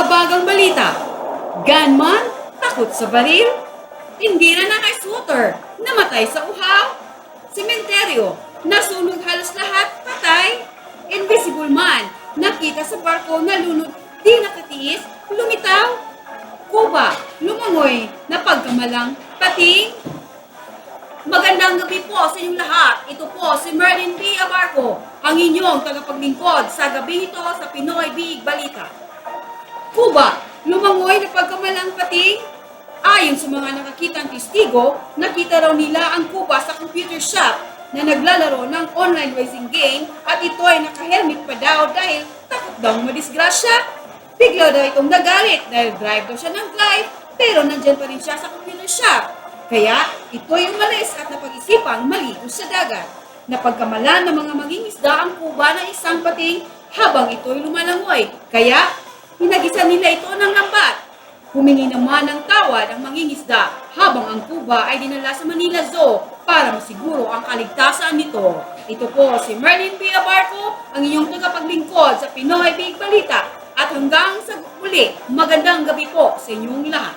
Nakabagang balita. Gunman, takot sa baril. Indira na Sutter, namatay sa uhaw. Sementeryo, nasunog halos lahat, patay. Invisible man, nakita sa barko na lunod, di nakatiis, lumitaw. Kuba, lumangoy, napagkamalang, pating. Magandang gabi po sa inyong lahat. Ito po si Merlin B. Abarco, ang inyong tagapaglingkod sa gabi ito sa Pinoy Big Balita. Kuba, lumangoy na pagkamalang pating. Ayon sa mga nakakitang testigo, nakita raw nila ang Kuba sa computer shop na naglalaro ng online racing game at ito ay naka-helmet pa daw dahil takot daw madisgrasya. Bigla daw itong nagalit dahil drive daw siya ng drive pero nandyan pa rin siya sa computer shop. Kaya ito'y umalis at napag-isipang maligo sa dagat. Napagkamalan ng mga mangingisda ang kuba ng isang pating habang ito'y lumalangoy. Kaya hinagisa nila ito ng lambat. Humingi naman ng tawad ang mangingisda habang ang kuba ay dinala sa Manila Zoo para masiguro ang kaligtasan nito. Ito po si Merlin P. Abarco, ang inyong tagapaglingkod sa Pinoy Big Balita. At hanggang sa muli, magandang gabi po sa inyong lahat.